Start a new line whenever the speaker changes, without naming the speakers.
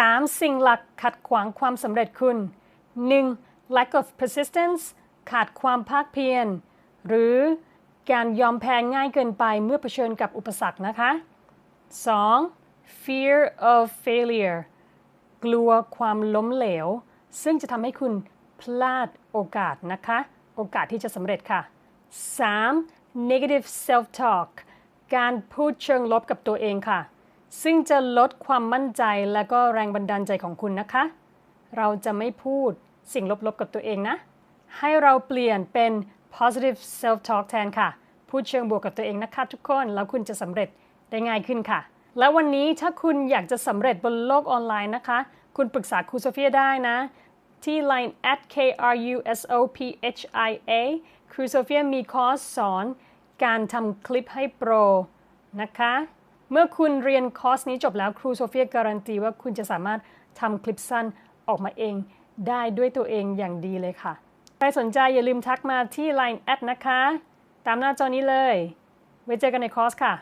3. สิ่งหลักขัดขวางความสำเร็จคุณ 1. lack of persistence ขาดความภาคเพียร หรือการยอมแพ้ง่ายเกินไปเมื่อเผชิญกับอุปสรรคนะคะ 2. fear of failure กลัวความล้มเหลว ซึ่งจะทำให้คุณพลาดโอกาสนะคะ โอกาสที่จะสำเร็จค่ะ 3. negative self talk การพูดเชิงลบกับตัวเองค่ะ ซึ่งจะลดความมั่นใจและก็แรงบันดาลใจของคุณนะคะ เราจะไม่พูดสิ่งลบๆกับตัวเองนะ ให้เราเปลี่ยนเป็น positive self talk แทนค่ะ พูดเชิงบวกกับตัวเองนะคะทุกคน แล้วคุณจะสำเร็จได้ง่ายขึ้นค่ะ แล้ววันนี้ถ้าคุณอยากจะสำเร็จบนโลกออนไลน์นะคะ คุณปรึกษาครูโซเฟียได้นะ ที่ Line at k r u s o p h i a ครูโซเฟียมีคอร์สสอนการทำคลิปให้โปรนะคะ เมื่อคุณเรียนคอร์สนี้จบแล้วครูโซเฟียการันตีว่าคุณจะสามารถทำคลิปสั้นออกมาเองได้ด้วยตัวเองอย่างดีเลยค่ะ ใครสนใจอย่าลืมทักมาที่ Line แอดนะคะ ตามหน้าจอนี้เลย ไว้เจอกันในคอร์สค่ะ